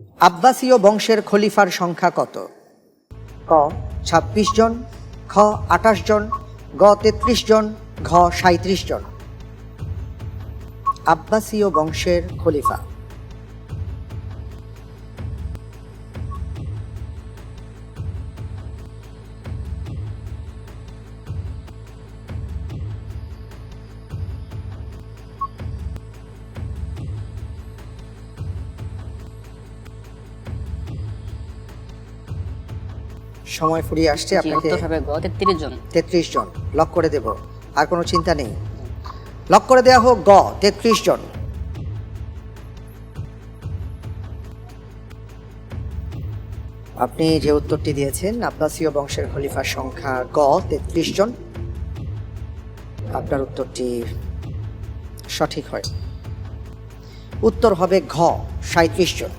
আব্বাসীয় বংশের খলিফার সংখ্যা কত? ক, ছাব্বিশ জন, খ, আঠাশ জন, গ, তেত্রিশ জন, ঘ সাঁত্রিশ জন। আব্বাসীয় বংশের খলিফা। সময় ফুরিয়ে আসছে আপনাকে হবে গ তেত্রিশ জন। লক করে দেব। আর কোনো চিন্তা নেই। লক করে দেওয়া হোক গ তেত্রিশ জন। আপনি যে উত্তরটি দিয়েছেন আব্বাসীয় বংশের খলিফার সংখ্যা গ তেত্রিশ জন। আপনার উত্তরটি সঠিক হয়। উত্তর হবে ঘ সাঁত্রিশ জন।